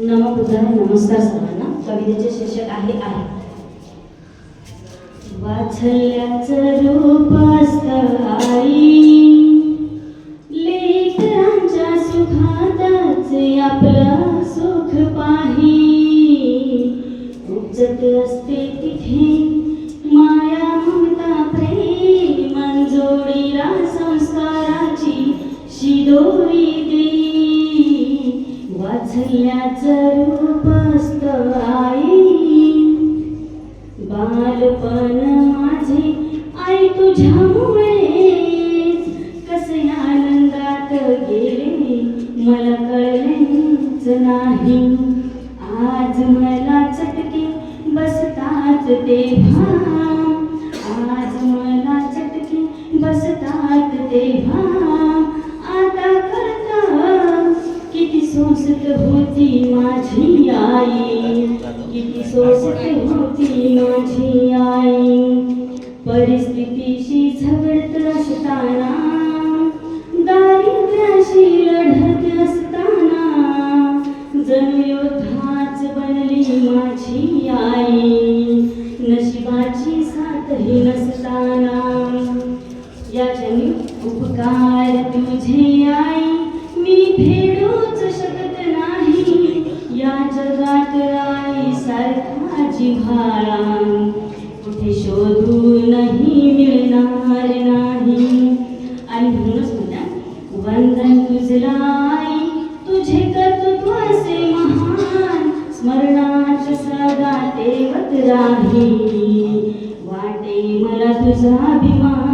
नमबुद्धाय नमस्कार सर्वांना. कवितेचे शीर्षक आहे आहे. वाचल्याचं रूप असतं आई लेकरांच्या सुखातच आपलं सुख पाही. उपजत असते तिथे माया ममता प्रेम जोडीला संस्काराची शिदोरी देई. वात्सल्याचं रूप असत आई. बालपण माझे आई तुझ्यामुळे. कसे आनंदात गेले मला कळलेच नाही. आज मला चटके बसतात तेव्हा. होती माझी आई. किती सोसते होती माझी आई. परिस्थितीशी झगडत असताना दारिद्र्याशी लढत असताना जणू योद्धाच बनली माझी आई. नशिबाची साथही नसताना याचनी उपकार तुझे आई. जगात आई सारखा जिव्हाळा. कुठे शोधूनही मिळणार नाही. आणि म्हणूनच म्हणा वंदन तुझला आई तुझे कर्तृत्व असे महान. स्मरणात सदा ठेवत राही वाटे मला तुझा अभिमान.